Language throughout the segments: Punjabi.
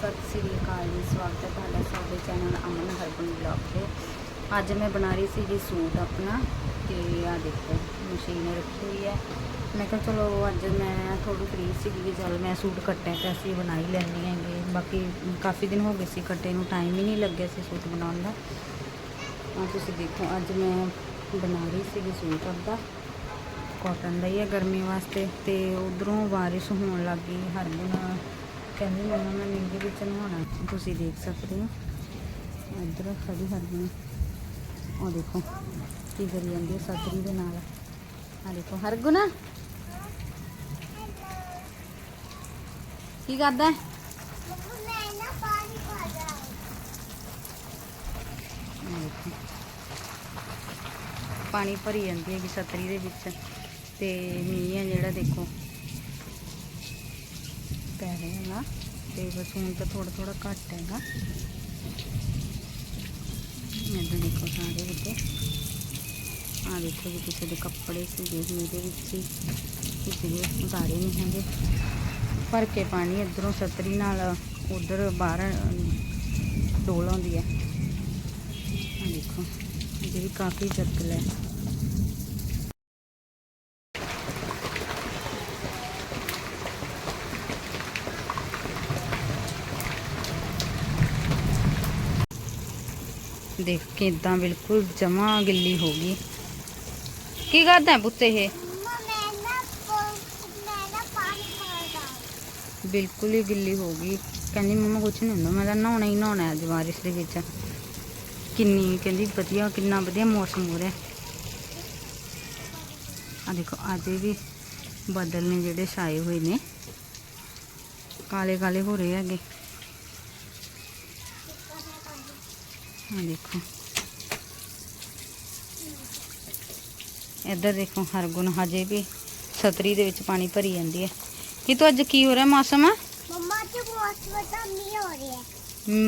ਸਤਿ ਸ੍ਰੀ ਅਕਾਲ ਜੀ, ਸਵਾਗਤ ਹੈ ਤੁਹਾਡਾ ਸਾਡੇ ਚੈਨਲ ਅਮਨ ਹਰਬਨ ਬਲੌਗ ਤੇ। ਅੱਜ ਮੈਂ ਬਣਾ ਰਹੀ ਸੀ ਜੀ ਸੂਟ ਆਪਣਾ ਤੇ ਆ ਦੇਖੋ, ਮਸ਼ੀਨ ਰੱਖੀ ਹੋਈ ਹੈ। ਮੈਂ ਕਿਹਾ ਚਲੋ ਅੱਜ ਮੈਂ ਥੋੜੀ ਫ੍ਰੀ ਸੀਗੀ ਕਿ ਚੱਲ ਮੈਂ ਸੂਟ ਕੱਟਿਆ ਤੇ ਅਸੀਂ ਬਣਾਈ ਹੀ ਲੈਂਦੇ ਹੈਗੇ ਬਾਕੀ ਕਾਫੀ ਦਿਨ ਹੋ ਗਏ ਸੀ, ਕੱਟੇ ਨੂੰ ਟਾਈਮ ਹੀ ਨਹੀਂ ਲੱਗਿਆ ਸੀ ਸੂਟ ਬਣਾਉਣ ਦਾ। ਆ ਤੁਸੀਂ ਦੇਖੋ, ਅੱਜ ਮੈਂ ਬਣਾ ਰਹੀ ਸੀਗੀ ਸੂਟ ਆਪਦਾ। ਕਾਟਨ ਦਾ ਹੀ ਹੈ ਗਰਮੀ ਵਾਸਤੇ ਤੇ ਉਧਰੋਂ ਬਾਰਿਸ਼ ਹੋਣ ਲੱਗ ਗਈ ਦਿਨ ਕਹਿੰਦੀ ਮੰਮਾ ਮੈਂ ਨੀਂਦ ਵਿੱਚ ਨਹਾਉਣਾ ਤੁਸੀਂ ਦੇਖ ਸਕਦੇ ਹੋ। ਇੱਧਰ ਖੜੀ ਹਰਗੁਣ ਉਹ ਦੇਖੋ ਕੀ ਕਰੀ ਜਾਂਦੀ ਹੈ ਸਤਰੀ ਦੇ ਨਾਲ। ਆ ਦੇਖੋ, ਹਰਗੁਣ। ਕੀ ਕਰਦਾ ਪਾਣੀ ਭਰੀ ਜਾਂਦੀ ਹੈਗੀ ਸਤਰੀ ਦੇ ਵਿੱਚ। ਤੇ ਮੀਂਹ ਹੈ ਜਿਹੜਾ, ਦੇਖੋ। ਪੈ ਰਿਹਾ ਹੈਗਾ ਤੇ ਬਸ ਹੁਣ ਤਾਂ ਥੋੜਾ ਥੋੜਾ ਘੱਟ ਹੈਗਾ। ਇੱਧਰ ਦੇਖੋ ਸਾਰੇ ਵਿੱਚ ਆ ਦੇਖੋ ਜੀ, ਕਿਸੇ ਦੇ ਕੱਪੜੇ ਸੀਗੇ ਇਹਦੇ ਵਿੱਚ ਹੀ ਕਿਸੇ ਦੇ ਉਤਾਰੇ ਨਹੀਂ ਹੈਗੇ। ਭਰ ਕੇ ਪਾਣੀ ਇੱਧਰੋਂ ਸਤਰੀ ਨਾਲ ਉਧਰ ਬਾਹਰ ਡੋਲ ਆਉਂਦੀ ਹੈ। ਆ ਦੇਖੋ ਜਿਹੜੀ ਕਾਫੀ ਚੱਕਲ ਹੈ। ਦੇਖ ਕਿਦਾਂ ਬਿਲਕੁਲ ਜਮਾ ਗਿੱਲੀ ਹੋ ਗਈ ਕੀ ਕਰਦਾ ਹੈ ਪੁੱਤ ਇਹ ਬਿਲਕੁਲ ਹੀ ਗਿੱਲੀ ਹੋ ਗਈ ਕਹਿੰਦੀ ਮੰਮਾ ਕੁਛ ਨਹੀਂ ਹੁੰਦਾ ਮੈਂ ਤਾਂ ਨਹਾਉਣਾ ਹੀ ਨਹਾਉਣਾ ਹੈ ਅੱਜ ਬਾਰਿਸ਼ ਦੇ ਵਿੱਚ ਕਿੰਨੀ ਕਹਿੰਦੀ ਵਧੀਆ ਕਿੰਨਾ ਵਧੀਆ ਮੌਸਮ ਹੋ ਰਿਹਾ ਆ ਦੇਖੋ ਅੱਜ ਵੀ ਬੱਦਲ ਨੇ ਜਿਹੜੇ ਛਾਏ ਹੋਏ ਨੇ ਕਾਲੇ ਕਾਲੇ ਹੋ ਰਹੇ ਹੈਗੇ ਆ ਦੇਖੋ। ਇੱਧਰ ਦੇਖੋ ਹਰਗੁਣ ਹਜੇ ਵੀ ਛਤਰੀ ਦੇ ਵਿੱਚ ਪਾਣੀ ਭਰੀ ਜਾਂਦੀ ਹੈ। ਕੀ ਤੂੰ ਅੱਜ ਕੀ ਹੋ ਰਿਹਾ ਮੌਸਮ? ਮੰਮਾ ਤੇ ਮੌਸਮ ਤਾਂ ਮੀਂਹ ਹੋ ਰਿਹਾ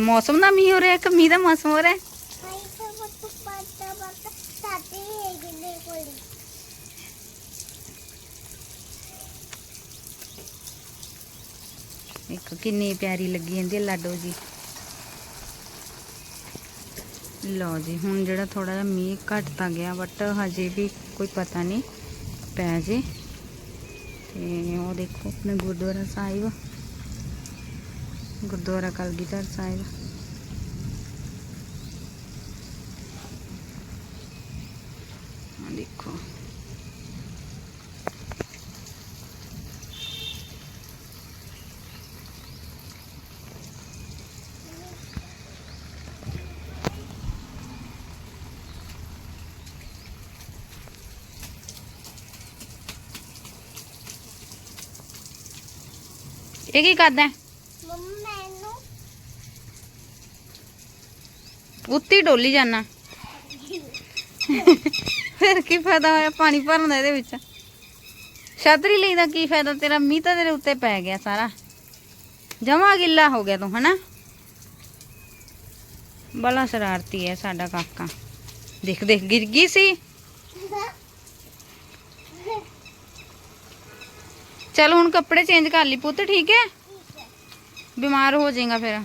ਮੌਸਮ ਦਾ ਮੀਂਹ ਹੋ ਰਿਹਾ ਕਿ ਮੀਂਹ ਦਾ ਮੌਸਮ ਹੋ ਰਿਹਾ ਇੱਕ ਕਿੰਨੀ ਪਿਆਰੀ ਲੱਗੀ ਜਾਂਦੀ ਹੈ ਲਾਡੋ ਜੀ। ਲਓ ਜੀ, ਹੁਣ ਜਿਹੜਾ ਥੋੜਾ ਜਿਹਾ ਮੀਂਹ ਘਟ ਤਾਂ ਗਿਆ ਬਟ ਹਜੇ ਵੀ ਕੋਈ ਪਤਾ ਨਹੀਂ ਪੈ ਜੇ। ਤੇ ਉਹ ਦੇਖੋ, ਆਪਣੇ ਗੁਰਦੁਆਰਾ ਸਾਹਿਬ। ਗੁਰਦੁਆਰਾ ਕਲਗੀਧਰ ਸਾਹਿਬ। ਦੇਖੋ। ਇਹ ਕੀ ਕਰਦਾ? ਮੰਮਾ ਮੈਨੂੰ ਉੱਤੀ ਡੋਲੀ ਜਾਣਾ ਫਿਰ ਕੀ ਫਾਇਦਾ ਹੋਇਆ? ਪਾਣੀ ਭਰਨ ਦਾ ਇਹਦੇ ਵਿੱਚ। ਛਤਰੀ ਲਈ ਦਾ ਕੀ ਫਾਇਦਾ? ਤੇਰਾ ਮੀਂਹ ਤਾਂ ਤੇਰੇ ਉੱਤੇ ਪੈ ਗਿਆ ਸਾਰਾ। ਜਮਾ ਗਿੱਲਾ ਹੋ ਗਿਆ ਤੂੰ ਹਨਾ? ਬੜਾ ਸ਼ਰਾਰਤੀ ਹੈ ਸਾਡਾ ਕਾਕਾ। ਦੇਖ ਦੇਖ ਗਿਰ ਗਈ ਸੀ। ਚਲ ਹੁਣ ਕੱਪੜੇ ਚੇਂਜ ਕਰ ਲਈ ਪੁੱਤ ਠੀਕ ਹੈ ਬਿਮਾਰ ਹੋ ਜਾਏਗਾ ਫਿਰ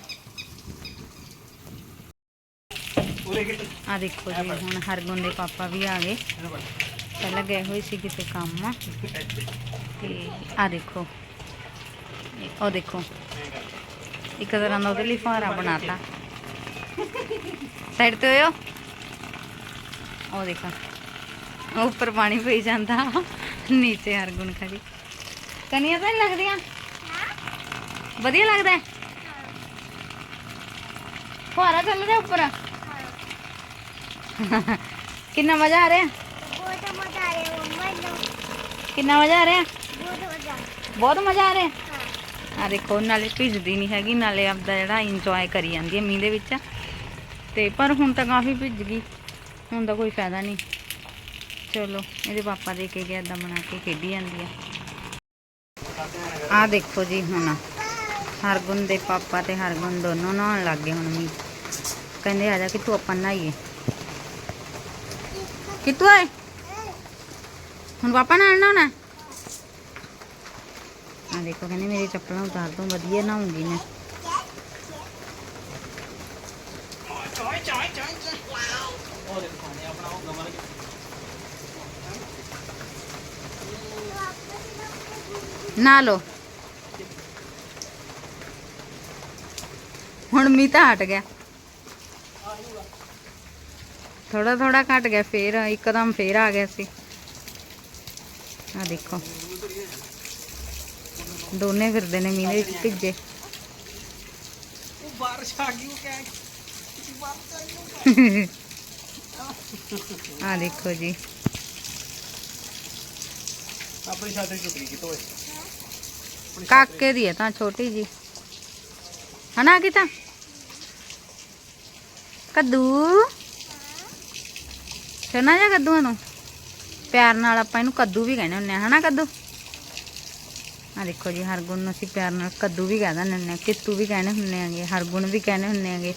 ਆ ਦੇਖੋ ਜੀ ਹੁਣ ਹਰਗੁਣ ਦੇ ਪਾਪਾ ਵੀ ਆ ਗਏ ਪਹਿਲਾਂ ਗਏ ਹੋਏ ਸੀ ਕਿਤੇ ਕੰਮ ਤੇ ਆ ਦੇਖੋ ਇਹ- ਉਹ ਦੇਖੋ ਇੱਕ ਤਰ੍ਹਾਂ ਦਾ ਉਹਦੇ ਲਈ ਫੁਹਾਰਾ ਬਣਾਤਾ ਸਾਈਡ ਤੇ ਹੋਇਓ ਉਹ ਦੇਖੋ ਉਹ ਉੱਪਰ ਪਾਣੀ ਪਈ ਜਾਂਦਾ ਨੀਚੇ ਹਰਗੁਣ ਖੜੀ ਕਨੀਆਂ ਤਾਂ ਨੀ ਲੱਗਦੀਆਂ? ਵਧੀਆ ਲੱਗਦਾ ਹੈ? ਫੁਹਾਰਾ ਚੱਲ ਰਿਹਾ ਉੱਪਰ। ਕਿੰਨਾ ਮਜ਼ਾ ਆ ਰਿਹਾ? ਬਹੁਤ ਮਜ਼ਾ ਆ ਰਿਹਾ ਮੰਮਾ ਨੂੰ ਕਿੰਨਾ ਮਜ਼ਾ ਆ ਰਿਹਾ? ਬਹੁਤ ਮਜ਼ਾ। ਬਹੁਤ ਮਜ਼ਾ ਆ ਰਿਹਾ? ਹਾਂ। ਆ ਦੇਖੋ ਨਾਲੇ ਭਿੱਜਦੀ ਨਹੀਂ ਹੈਗੀ ਨਾਲੇ ਆਪਦਾ ਜਿਹੜਾ ਇੰਜੋਏ ਕਰੀ ਜਾਂਦੀ ਹੈ ਮੀਂਹ ਦੇ ਵਿੱਚ। ਤੇ ਪਰ ਹੁਣ ਤਾਂ ਕਾਫੀ ਭਿੱਜ ਗਈ। ਹੁਣ ਤਾਂ ਕੋਈ ਫਾਇਦਾ ਨਹੀਂ। ਚਲੋ ਇਹਦੇ ਪਾਪਾ ਦੇ ਕੇ ਗਿਆ ਏਦਾਂ ਬਣਾ ਕੇ ਖੇਡੀ ਜਾਂਦੀ ਹੈ। आ देखो जी हूँ हरगुन के पापा तो हरगुन दोनों नहा लग गए हम भी कहते कि तू अपन नहाइए कि तू आए हम पापा ना नहाना है देखो कहने मेरी चप्पल उतार दो वजिए नहाऊँगी मैं ਕੇ ਨਾ ਲੋ ਹੁਣ ਮੀਂਹ ਤਾਂ ਹਟ ਗਿਆ ਥੋੜਾ ਥੋੜਾ ਘਟ ਗਿਆ ਫੇਰ ਇੱਕਦਮ ਫੇਰ ਆ ਗਿਆ ਸੀ ਆ ਦੇਖੋ ਦੋਨੇ ਫਿਰਦੇ ਨੇ ਮੀਂਹ ਦੇ ਵਿੱਚ ਭਿੱਜੇ ਉਹ ਬਾਰਿਸ਼ ਆ ਗਈ ਉਹ ਕਹਿ ਬਾਰਿਸ਼ ਆ ਗਈ ਆ ਦੇਖੋ ਜੀ ਆਪਣੀ ਛਾਤੀ ਟੁੱਟ ਕਿਤੋਂ ਓਏ ਕਾਕੇ ਦੀ ਹੈ ਤਾਂ ਛੋਟੀ ਜੀ। ਹਨਾ ਕਿਤਾ ਕੱਦੂ? ਸੁਣਾ ਜਾ ਕੱਦੂਆਂ ਨੂੰ? ਪਿਆਰ ਨਾਲ ਆਪਾਂ ਇਹਨੂੰ ਕੱਦੂ ਵੀ ਕਹਿੰਦੇ ਹੁੰਦੇ ਆ। ਹਨਾ ਕੱਦੂ? ਆ ਦੇਖੋ ਜੀ, ਹਰਗੁਣ ਨੂੰ ਅਸੀਂ ਪਿਆਰ ਨਾਲ ਕੱਦੂ ਵੀ ਕਹਿ ਦਿੰਦੇ ਹੁੰਦੇ ਆ। ਕਿੱਤੂ ਵੀ ਕਹਿੰਦੇ ਹੁੰਦੇ ਆਂਗੇ, ਹਰਗੁਣ ਵੀ ਕਹਿੰਦੇ ਹੁੰਦੇ ਆਂਗੇ।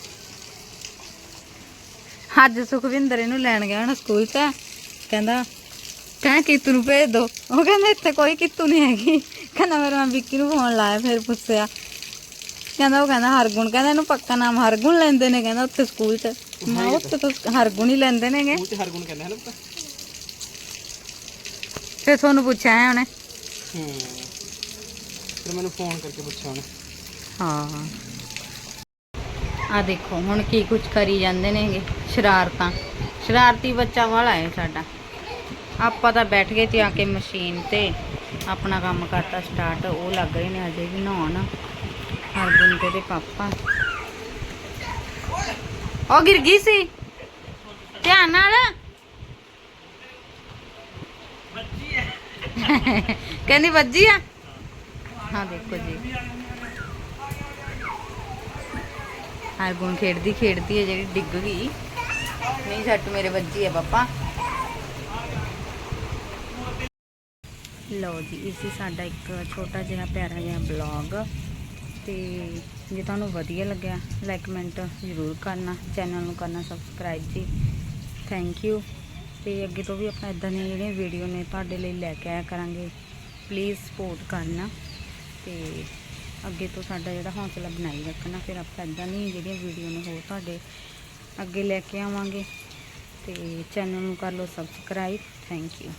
ਅੱਜ ਸੁਖਵਿੰਦਰ ਇਹਨੂੰ ਲੈਣ ਗਿਆ ਨਾ ਸਕੂਲ 'ਚ। ਕਹਿੰਦਾ ਕਹਿੰਦਾ ਕੀਤੂ ਨੂੰ ਭੇਜ ਦੋ ਉਹ ਕਹਿੰਦਾ ਇੱਥੇ ਕੋਈ ਕੀਤੂ ਨਹੀਂ ਹੈਗੀ ਕਹਿੰਦਾ ਫਿਰ ਮੈਂ ਵਿੱਕੀ ਨੂੰ ਫੋਨ ਲਾਇਆ ਫਿਰ ਪੁੱਛਿਆ ਕਹਿੰਦਾ ਉਹ ਕਹਿੰਦਾ ਹਰਗੁਣ ਕਹਿੰਦਾ ਇਹਨੂੰ ਪੱਕਾ ਨਾਮ ਹਰਗੁਣ ਲੈਂਦੇ ਨੇ ਕਹਿੰਦਾ ਉੱਥੇ ਸਕੂਲ 'ਚ ਮੈਂ ਕਿਹਾ ਉੱਥੇ ਤਾਂ ਹਰਗੁਣ ਹੀ ਲੈਂਦੇ ਨੇਗੇ ਕਹਿੰਦੇ ਹਨ ਪੁੱਤ ਫਿਰ ਤੁਹਾਨੂੰ ਪੁੱਛਿਆ ਹੈ ਉਹਨੇ ਹੂੰ ਫਿਰ ਮੈਨੂੰ ਫੋਨ ਕਰਕੇ ਪੁੱਛਿਆ ਉਹਨੇ ਹਾਂ ਆ ਦੇਖੋ ਹੁਣ ਕੀ ਕੁਝ ਕਰੀ ਜਾਂਦੇ ਨੇਗੇ ਸ਼ਰਾਰਤਾਂ ਸ਼ਰਾਰਤੀ ਬੱਚਾ ਵਾਲਾ ਹੈ ਸਾਡਾ ਆਪਾਂ ਤਾਂ ਬੈਠ ਗਏ ਤੇ ਆ ਕੇ ਮਸ਼ੀਨ ਤੇ ਆਪਣਾ ਕੰਮ ਕਰਤਾ ਸਟਾਰਟ ਉਹ ਲੱਗ ਰਹੇ ਨੇ ਅਜੇ ਵੀ ਨਹਾਉਣ। ਹਰਗੁਣ ਤੇ ਦੇ ਪਾਪਾ। ਉਹ ਗਿਰ ਗਈ ਸੀ, ਧਿਆਨ ਨਾਲ। ਕਹਿੰਦੀ ਵੱਜੀ ਆ? ਹਾਂ, ਦੇਖੋ ਜੀ। ਹਰਗੁਣ ਖੇਡਦੀ ਖੇਡਦੀ ਹੈ ਜਿਹੜੀ ਡਿੱਗ ਗਈ। ਨਹੀਂ, ਸੱਟ ਮੇਰੇ ਵੱਜੀ ਹੈ ਪਾਪਾ। ਲਓ ਜੀ, ਇਹ ਸੀ ਸਾਡਾ ਇੱਕ ਛੋਟਾ ਜਿਹਾ ਪਿਆਰਾ ਜਿਹਾ ਬਲੌਗ ਤੇ ਜੇ ਤੁਹਾਨੂੰ ਵਧੀਆ ਲੱਗਿਆ ਲਾਈਕ ਕਮੈਂਟ ਜ਼ਰੂਰ ਕਰਨਾ ਚੈਨਲ ਨੂੰ ਕਰਨਾ ਸਬਸਕ੍ਰਾਈਬ ਜੀ। ਥੈਂਕ ਯੂ ਤੇ ਅੱਗੇ ਤੋਂ ਵੀ ਆਪਾਂ ਇਦਾਂ ਦੀਆਂ ਜਿਹੜੀਆਂ ਵੀਡੀਓ ਨੇ ਤੁਹਾਡੇ ਲਈ ਲੈ ਕੇ ਆਇਆ ਕਰਾਂਗੇ ਪਲੀਜ਼ ਸਪੋਰਟ ਕਰਨਾ। ਤੇ ਅੱਗੇ ਤੋਂ ਸਾਡਾ ਜਿਹੜਾ ਹੌਸਲਾ ਬਣਾਈ ਰੱਖਣਾ, ਫਿਰ ਆਪਾਂ ਇਦਾਂ ਦੀਆਂ ਜਿਹੜੀਆਂ ਵੀਡੀਓ ਨੇ ਹੋਰ ਤੁਹਾਡੇ ਅੱਗੇ ਲੈ ਕੇ ਆਵਾਂਗੇ। ਤੇ ਚੈਨਲ ਨੂੰ ਕਰ ਲਓ ਸਬਸਕ੍ਰਾਈਬ ਥੈਂਕ ਯੂ